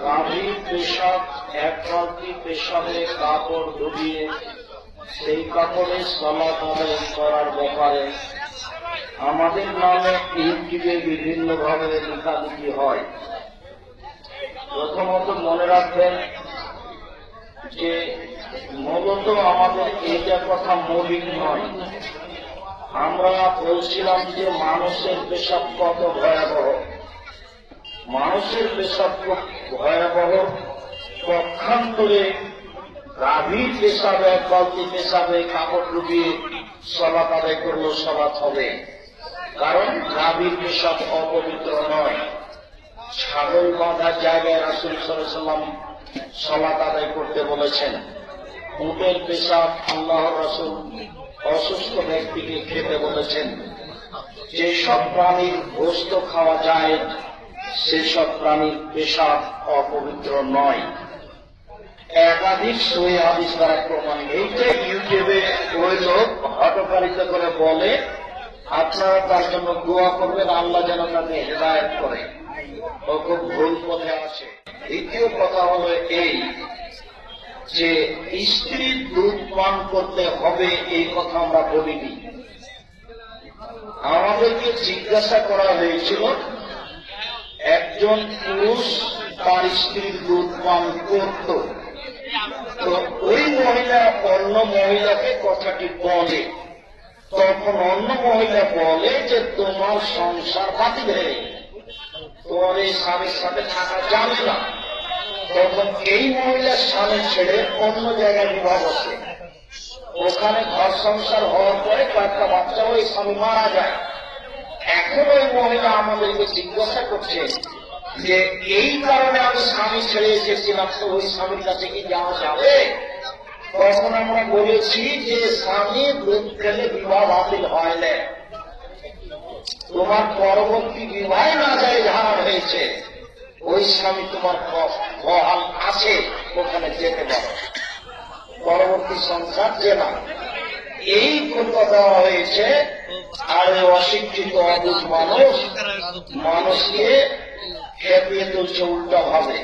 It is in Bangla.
গাভীর পেশাব, এক বালতি পেশাবে কাপড় ডুবিয়ে সেই কাপড়ে সলাপ আদায় করার ব্যাপারে আমাদের নামে ইউটিউবে বিভিন্ন ভাবে লেখালেখি হয়। প্রথমত মনে রাখবেন যে মূলত আমাদের এইটা কথা মৌলিক নয়। আমরা বলছিলাম যে মানুষের পেশাব কত ভয়াবহ। মানুষের পেশাব ভয়াবহ পক্ষান্তরে গাভীর পেশাবে এক বালতি পেশাবে কাপড় ডুবিয়ে সলাপ আদায় করল সলাপ হবে। কারণ গাভীর পেশাব অপবিত্র নয়। ছাগল বাঁধার জায়গায় রাসুল সাল্লাম সলাত আদায় করতে বলেছেন। উটের পেশাব আল্লাহ রসুল অসুস্থ ব্যক্তিকে খেতে বলেছেন। যেসব প্রাণীর গোস্ত খাওয়া যায় সেসব প্রাণীর পেশাব অপবিত্র নয়। একাধিক সই হাদিস দ্বারা প্রমাণ এইটা ইউটিউবে ওই লোক হটকারিত করে বলে, আপনারা তার জন্য দোয়া করবেন, আল্লাহ যেন তাকে হেদায়ত করে। ও খুব ভুল পথে আসে দ্বিতীয় কথা হলো এই যে স্ত্রীর দুধ পান করতে হবে, এই কথা আমরা বলিনি। আমাদেরকে জিজ্ঞাসা করা হয়েছিল একজন পুরুষ তার স্ত্রীর দুধ পান করত। তো ওই মহিলা অন্য মহিলাকে কথাটি বলে। তখন অন্য মহিলা বলে যে, তোমার সংসার বাতিল হয়ে। তোমার এই স্বামীর সাথে থাকা যাবে না। তখন এই মহিলার স্বামী ছেড়ে অন্য জায়গায় বিবাহ বসে ওখানে ঘর সংসার হওয়ার পরে কয়েকটা বাচ্চা ওই স্বামী মারা যায়। এখন ওই মহিলা আমাদেরকে জিজ্ঞাসা করছে যে এই কারণে আমি স্বামী ছেড়ে এসেছিলাম, তো ওই স্বামীর কাছে কি যাওয়া যাবে? তখন আমরা বলেছি যে স্বামী খেলে বিবাহ বাতিল হয় না। তোমার পরবর্তী বিবাহে না যায় ধারণ হয়েছে। ওই স্বামী তোমার বহাল আছে, ওখানে যেতে পারো। পরবর্তী সংসার যে না এই কথা দেওয়া হয়েছে আর অশিক্ষিত মানুষ মানুষকে খেপিয়ে তুলছে উল্টা ভাবে।